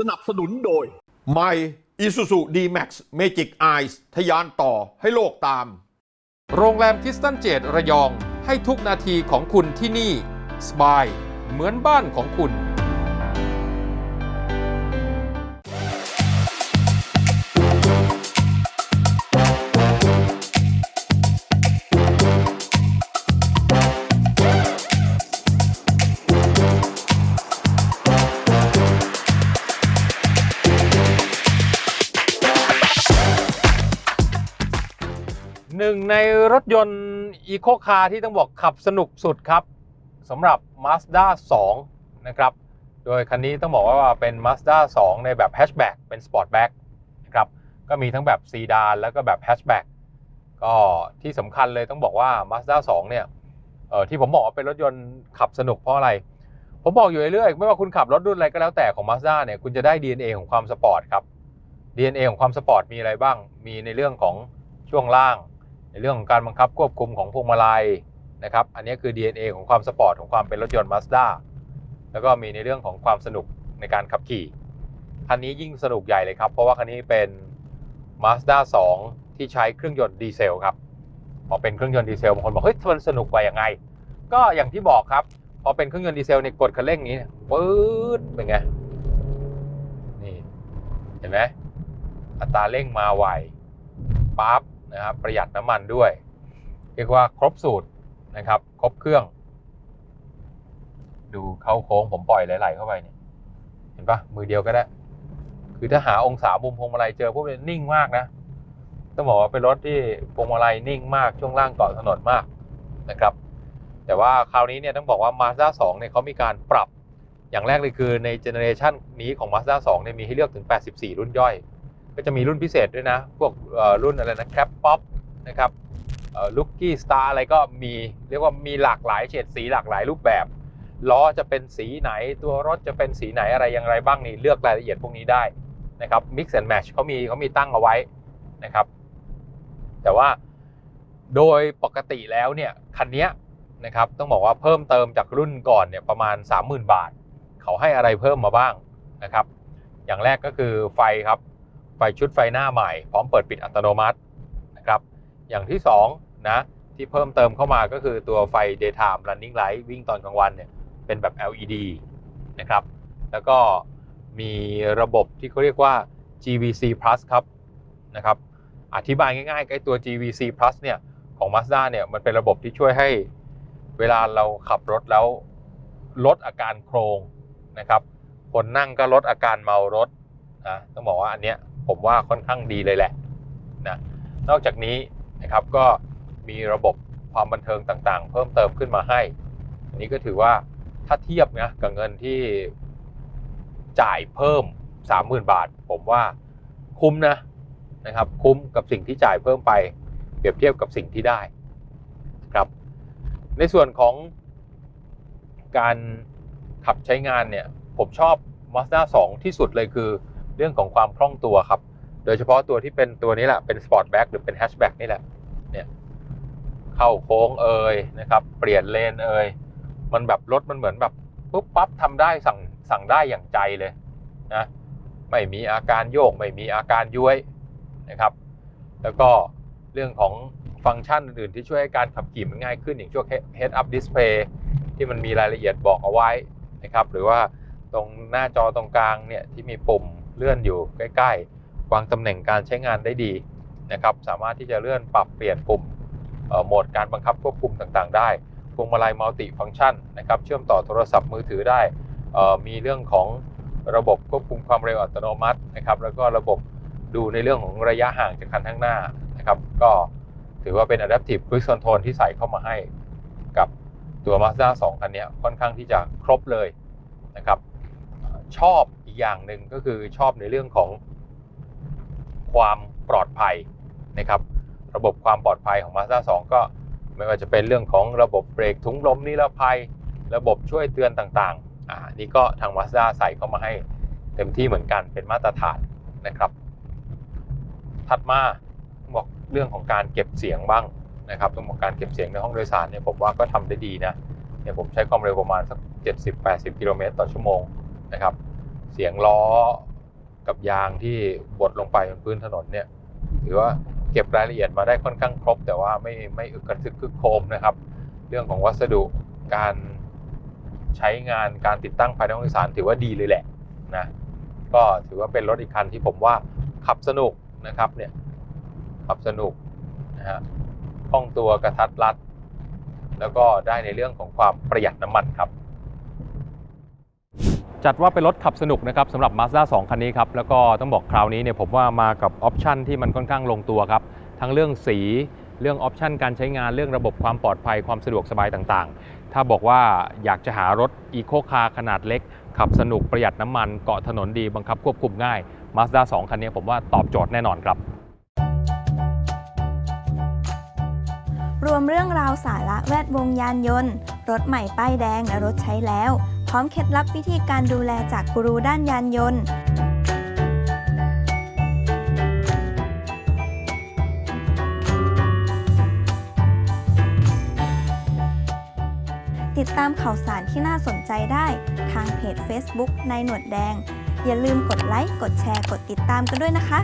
สนับสนุนโดย ใหม่ Isuzu D-Max Magic Eyes ทะยานต่อให้โลกตาม โรงแรมคิสตันเจดระยอง ให้ทุกนาทีของคุณที่นี่ สบาย เหมือนบ้านของคุณ หนึ่งในรถยนต์อีโคคาร์ที่ต้องบอกขับสนุกสุดครับสำหรับ Mazda 2 นะครับ โดยคันนี้ต้องบอกว่าเป็น Mazda 2 ในแบบแฮชแบ็กเป็นสปอร์ตแบ็กนะครับ ก็มีทั้งแบบซีดานแล้วก็แบบแฮชแบ็กก็ที่สำคัญเลยต้องบอกว่า Mazda 2 เนี่ยเออที่ผมบอกว่าเป็นรถยนต์ขับสนุกเพราะอะไร ผมบอกอยู่เรื่อยๆไม่ว่าคุณขับรถรุ่นอะไรก็แล้วแต่ของ Mazda เนี่ยคุณจะได้ DNA ของความสปอร์ตครับ DNA ของความสปอร์ตมีอะไรบ้าง มีในเรื่องของช่วงล่าง ในเรื่องของการบังคับควบคุมของพวงมาลัยนะครับ อันนี้คือ DNA ของความสปอร์ตของความเป็นรถยนต์ Mazda แล้วก็มีในเรื่องของความสนุกในการขับขี่ คันนี้ยิ่งสนุกใหญ่เลยครับ เพราะว่าคันนี้เป็น Mazda 2 ที่ใช้เครื่องยนต์ดีเซลครับ พอเป็นเครื่องยนต์ดีเซลบางคนบอกเฮ้ยมันสนุกกว่ายังไง ก็อย่างที่บอกครับ พอเป็นเครื่องยนต์ดีเซลในยกดคันเร่งนี้ปื๊ดเป็นไง นี่ เห็นไหมอัตราเร่งมาไวปั๊บ นะครับประหยัดน้ำมันด้วย เรียกว่าครบสูตรนะครับ ครบเครื่อง ดูเข้าโค้งผมปล่อยไหลๆเข้าไปเนี่ยเห็นปะมือเดียวก็ได้ คือถ้าหาองศามุมพวงมาลัยเจอพวกนี้นิ่งมากนะต้องบอกว่าเป็นรถที่พวงมาลัยนิ่งมากช่วงล่างเกาะถนนมากนะครับ แต่ว่าคราวนี้เนี่ยต้องบอกว่า Mazda 2เนี่ยเขามีการปรับอย่างแรกเลยคือในเจเนอเรชันนี้ของ Mazda 2เนี่ยมีให้เลือกถึง 84 รุ่นย่อย ก็จะมีรุ่นพิเศษด้วยนะ พวกรุ่นอะไรนะแคปป๊อปนะครับลุกกี้สตาร์อะไรก็มีเรียกว่ามีหลากหลายเฉดสีหลากหลายรูปแบบล้อจะเป็นสีไหนตัวรถจะเป็นสีไหนอะไรอย่างไรบ้างนี่เลือกรายละเอียดพวกนี้ได้นะครับ mix and match เขามีเขามีตั้งเอาไว้นะครับ แต่ว่าโดยปกติแล้วเนี่ยคันนี้นะครับต้องบอกว่าเพิ่มเติมจากรุ่นก่อนเนี่ยประมาณ 30,000 บาท เขาให้อะไรเพิ่มมาบ้างนะครับ อย่างแรกก็คือไฟครับ ไฟชุดไฟหน้าใหม่ พร้อมเปิดปิดอัตโนมัตินะครับ อย่างที่2นะที่เพิ่มเติมเข้ามาก็คือตัวไฟ daytime running light วิ่งตอนกลางวันเนี่ยเป็นแบบ LED นะครับ แล้วก็มีระบบที่เขาเรียกว่า GVC Plus ครับนะครับ อธิบายง่ายๆไอ้ตัว GVC Plus เนี่ยของ Mazda เนี่ยมันเป็นระบบที่ช่วยให้เวลาเราขับรถแล้วลดอาการโครงนะครับ คนนั่งก็ลดอาการเมารถนะต้องบอกว่าอันเนี้ย ผมว่าค่อนข้างดีเลยแหละนะนอกจากนี้นะครับก็มีระบบความบันเทิงต่างๆ เพิ่มเติมขึ้นมาให้ อันนี้ก็ถือว่าถ้าเทียบนะกับเงินที่จ่ายเพิ่ม 30,000 บาท ผมว่าคุ้มนะนะครับคุ้มกับสิ่งที่จ่ายเพิ่มไป เปรียบเทียบกับสิ่งที่ได้ครับ ในส่วนของการขับใช้งานเนี่ย ผมชอบ Mazda 2 ที่สุดเลยคือ เรื่องของความคล่องตัวครับ โดยเฉพาะตัวที่เป็นตัวนี้แหละเป็น Sportback หรือเป็น Hatchback นี่แหละเนี่ยเข้าโค้งเอยนะครับเปลี่ยนเลนเอยมันแบบรถมันเหมือนแบบปุ๊บปั๊บทำได้สั่งสั่งได้อย่างใจเลยนะไม่มีอาการโยก ไม่มีอาการย้วยนะครับ แล้วก็เรื่องของฟังก์ชันอื่นที่ช่วยให้การขับขี่มันง่ายขึ้นอย่างช่วง head up display ที่มันมีรายละเอียดบอกเอาไว้นะครับ หรือว่าตรงหน้าจอตรงกลางเนี่ยที่มีปุ่ม เลื่อนอยู่ใกล้ๆ วางตำแหน่งการใช้งานได้ดีนะครับ สามารถที่จะเลื่อนปรับเปลี่ยนปุ่มโหมดการบังคับควบคุมต่างๆ ได้ พวงมาลัยมัลติฟังก์ชันนะครับ เชื่อมต่อโทรศัพท์มือถือได้ มีเรื่องของระบบควบคุมความเร็วอัตโนมัตินะครับ แล้วก็ระบบดูในเรื่องของระยะห่างจากคันข้างหน้านะครับ ก็ถือว่าเป็น Adaptive Cruise Control ที่ใส่เข้ามาให้กับตัว Mazda 2 คันนี้ค่อนข้างที่จะครบเลยนะครับ ชอบอีกอย่างหนึ่งก็คือชอบในเรื่องของความปลอดภัยนะครับระบบความปลอดภัยของ Mazda 2 ก็ไม่ว่าจะเป็นเรื่องของระบบเบรกถุงลมนิรภัย ระบบช่วยเตือนต่างๆอ่านี่ก็ทาง Mazda ใส่เข้ามาให้เต็มที่เหมือนกันเป็นมาตรฐานนะครับ ถัดมาต้องบอกเรื่องของการเก็บเสียงบ้างนะครับต้องบอกการเก็บเสียงในห้องโดยสารเนี่ยผมว่าก็ทำได้ดีนะเนี่ยผมใช้ความเร็วประมาณสัก 70-80 กิโลเมตรต่อชั่วโมง นะครับ เสียงล้อกับยางที่บดลงไปบนพื้นถนนเนี่ยถือว่าเก็บรายละเอียดมาได้ค่อนข้างครบ แต่ว่าไม่ไม่อึกกระทึกคึกโครมนะครับ เรื่องของวัสดุการใช้งานการติดตั้งภายในห้องโดยสารถือว่าดีเลยแหละนะก็ถือว่าเป็นรถอีกคันที่ผมว่าขับสนุกนะครับเนี่ยขับสนุกนะฮะคล่องตัวกระทัดรัด แล้วก็ได้ในเรื่องของความประหยัดน้ำมันครับ จัดว่าเป็นรถขับสนุกนะครับสำหรับ Mazda 2 คันนี้ครับ แล้วก็ต้องบอกคราวนี้เนี่ยผมว่ามากับออปชันที่มันค่อนข้างลงตัวครับ ทั้งเรื่องสีเรื่องออปชันการใช้งานเรื่องระบบความปลอดภัยความสะดวกสบายต่างๆ ถ้าบอกว่าอยากจะหารถอีโคคาร์ขนาดเล็ก ขับสนุกประหยัดน้ำมันเกาะถนนดีบังคับควบคุมง่าย Mazda 2 คันนี้ผมว่าตอบโจทย์แน่นอนครับรวมเรื่องราวสาระแวดวงยานยนต์ รถใหม่ป้ายแดงและรถใช้แล้ว พร้อมเคล็ดลับวิธีการดูแลจากกูรูด้านยานยนต์ ติดตามข่าวสารที่น่าสนใจได้ทางเพจ Facebook ในายหนวดแดง อย่าลืมกดไลค์ กดแชร์ กดติดตามกันด้วยนะคะ